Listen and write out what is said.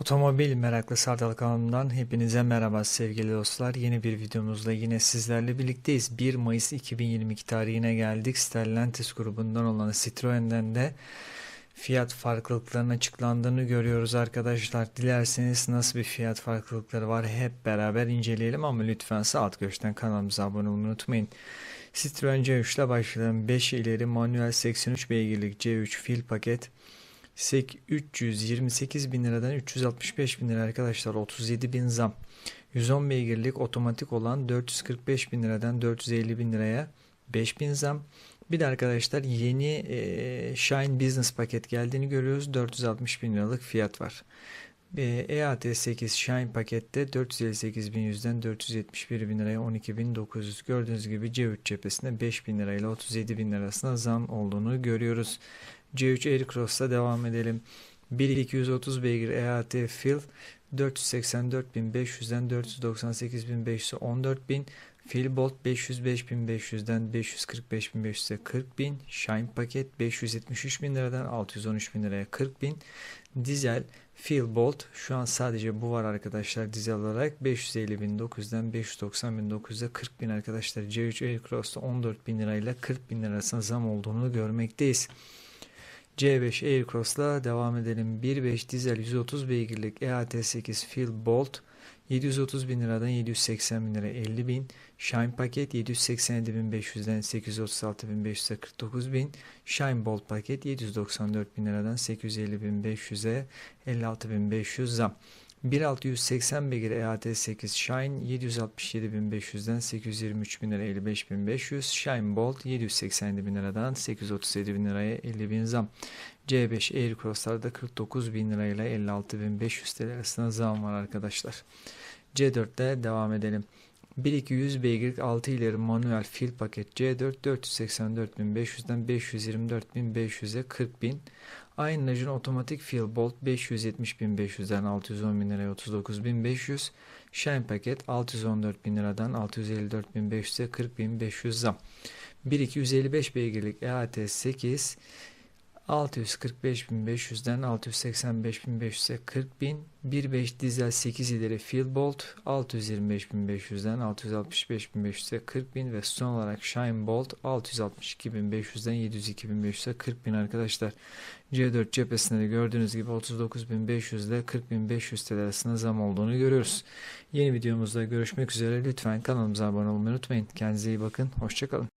Otomobil meraklı Sardal kanalımdan hepinize merhaba sevgili dostlar. Yeni bir videomuzla yine sizlerle birlikteyiz. 1 Mayıs 2022 tarihine geldik. Stellantis grubundan olan Citroen'den de fiyat farklılıklarının açıklandığını görüyoruz arkadaşlar. Dilerseniz nasıl bir fiyat farklılıkları var hep beraber inceleyelim ama lütfen sağ alt köşeden kanalımıza abone olmayı unutmayın. Citroen C3 ile başlayalım. 5 ileri manuel 83 beygirlik C3 fil paket. 328 bin liradan 365 bin lira arkadaşlar 37 bin zam. 110 beygirlik otomatik olan 445 bin liradan 450 bin liraya 5 bin zam. Bir de arkadaşlar yeni e, Shine Business paket geldiğini görüyoruz. 460 bin liralık fiyat var. E, EAT8 Shine pakette 458 bin yüzden 471 bin liraya 12 bin 900 gördüğünüz gibi C3 cephesinde 5 bin lirayla 37 bin lirasında zam olduğunu görüyoruz C3 Aircross'ta devam edelim. 1230 beygir EAT Fill 484.500'den 498.500'e 14.000 Philbolt 505.500'den 545.500'e 40.000 Shine paket 573.000 liradan 613.000 liraya 40.000 Dizel Philbolt şu an sadece bu var arkadaşlar dizel olarak 550.900'den 590.900'e 40.000 arkadaşlar C3 Aircross'ta 14.000 lirayla 40.000 lirasına zam olduğunu görmekteyiz. C5 Aircross'la devam edelim. 1.5 dizel 130 beygirlik EAT8 Phil Bolt 730 bin liradan 780 bin lira 50 bin. Shine paket 787.500'den 836.500'e 49 bin. Shine Bolt paket 794 bin liradan 850.500'e 56.500 zam. 1680 beygir EAT8 Shine 767.500'den 823.000 lira 55.500 Shine Bolt 787.000 liradan 837.000 liraya 50.000 zam. C5 Aircross'larda 49.000 lirayla 56.500 TL arasında zam var arkadaşlar. C4'te devam edelim 1200 beygir 6 ileri manuel fil paket C4 484.500'den 524.500'e 40.000 Aynı aracın otomatik Fill Bolt 570.500'den 610.000 liraya 39.500 Shine paket 614.000 liradan 654.500'e 40.500 zam. 1255 beygirlik EAT 8 645.500'den 685.500'e 40.000 1.5 dizel 8 ileri Field Bolt 625.500'den 665.500'e 40.000 ve son olarak Shine Bolt 662.500'den 702.500'e 40.000 arkadaşlar. C4 cephesinde de gördüğünüz gibi 39.500 ile 40.500 TL arasında zam olduğunu görüyoruz. Yeni videomuzda görüşmek üzere. Lütfen kanalımıza abone olmayı unutmayın. Kendinize iyi bakın. Hoşçakalın.